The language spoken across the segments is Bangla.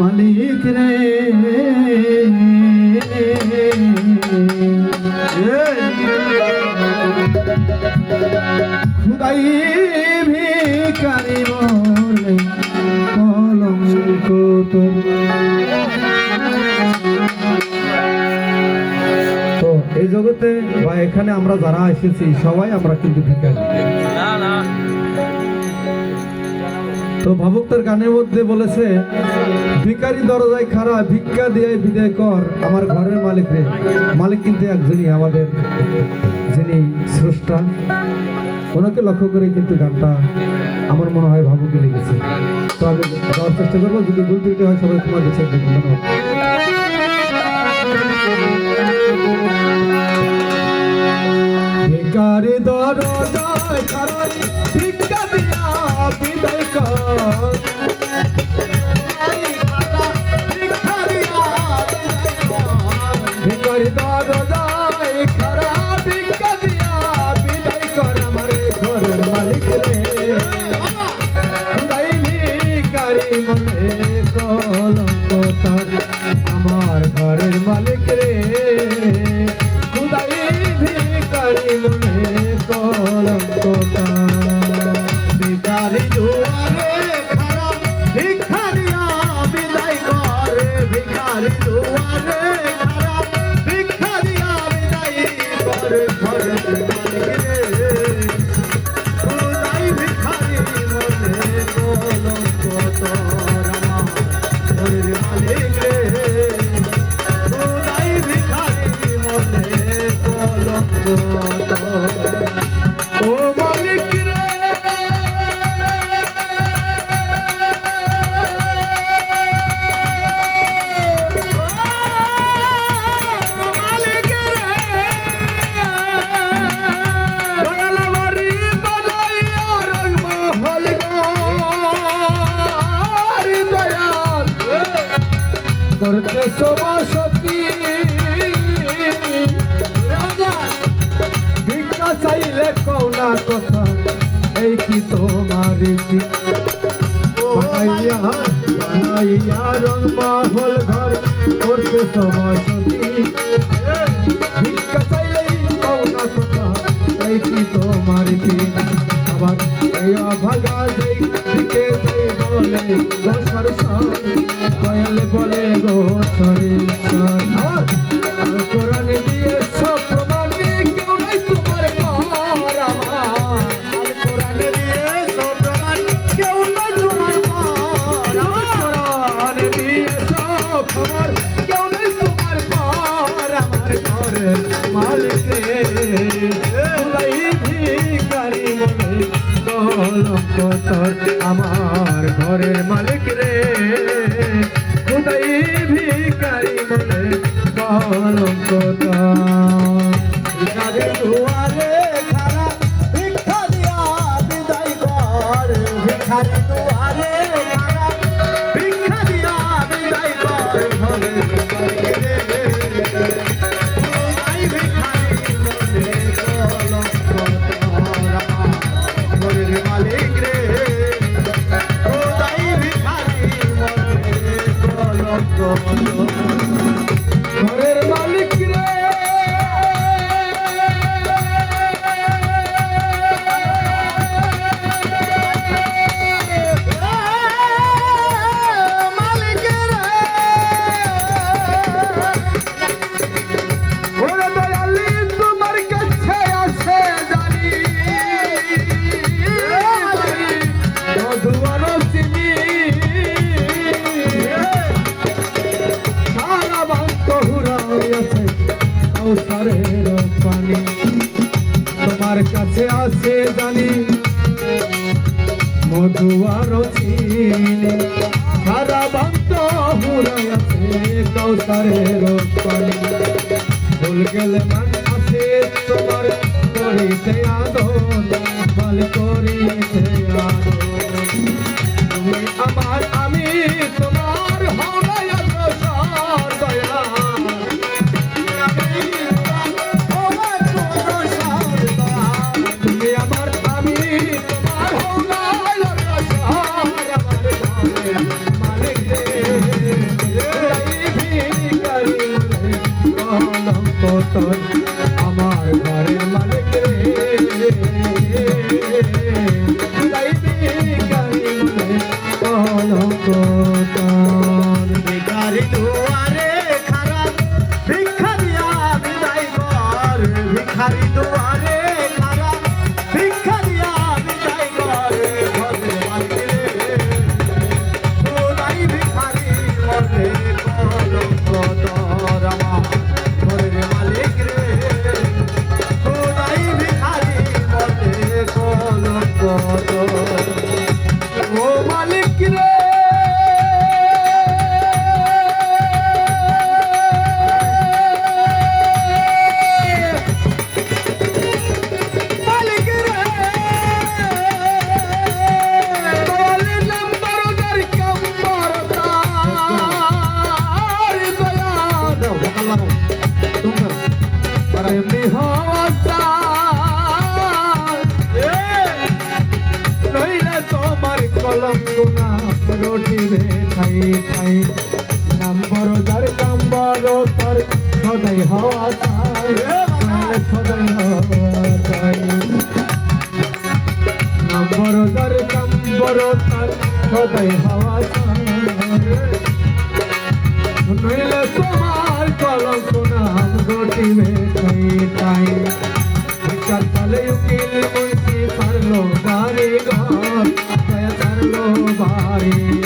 মালিক রে। খুদাই ভিকারি তো এই জগতে বা এখানে আমরা যারা এসেছি, সবাই আমরা কিন্তু ভিকারি তো ভাবুকতার গানের মধ্যে বলেছে ভিকারি দরজায় খাড়া, ভিক্ষা দিয়ে বিদায় কর আমার ঘরের মালিক রে। মালিক কিন্তু একজনই, আমাদের যিনি স্রষ্টা, ওনাকে লক্ষ্য করে কিন্তু গানটা আমার মনে হয় ভাবুকে লেগেছে। তো আমি গাওয়ার চেষ্টা করব, যদি ভুল ত্রুটি হয় সবাই তোমার দেশে ভিকারি দরজায় খাড়া ভিক্ষা দিয়া বিদায় আমার ঘরের মালিক রে। ভিখারি করতে সবা সতী রাজা, ভিক্ষা চাইলে কৌনা কথা, এই কি তোমার বানাইয়া বানাইয়া রং মাহল ঘর করতে অভাগা মালিক রে তুলাই ভিখারি মনে তোর আমার ঘরের মালিক রে। ভিখারি মনে ভিখারি দুয়ারে তোমার কাছে আসে জানি। মধুয়ার চিনি সারা বাক্য হুরাইয়াছে কৌসারের পানি ভুল গেলে আছে তোমার করিতে আদর। করিতে আদর। আমার রে ও মালিক রে। লঙ্কুনা রটিবে ঠাই ঠাই নাম্বর যার কাম্বর তার সদাই হওয়া তাই সদাই হওয়া তাই নাম্বর যার কাম্বর তার সদাই হওয়া তাই নইলে তোমার কলঙ্কুনা রটিবে ঠাই ঠাই বিচার কালে উকিল মুন্সি পারল বাড়ি ঘর বারে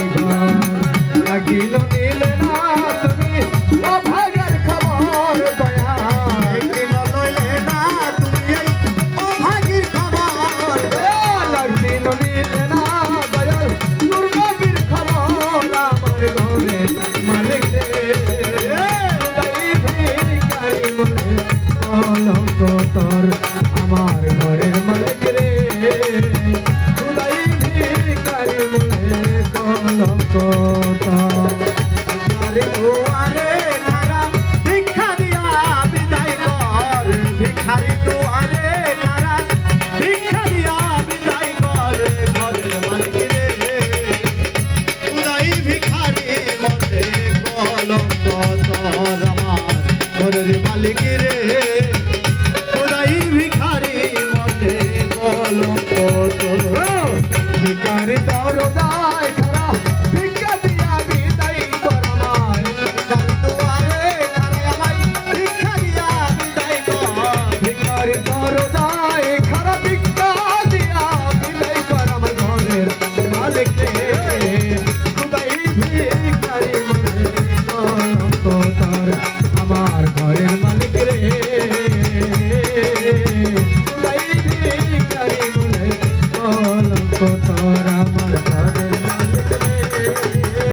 কথা take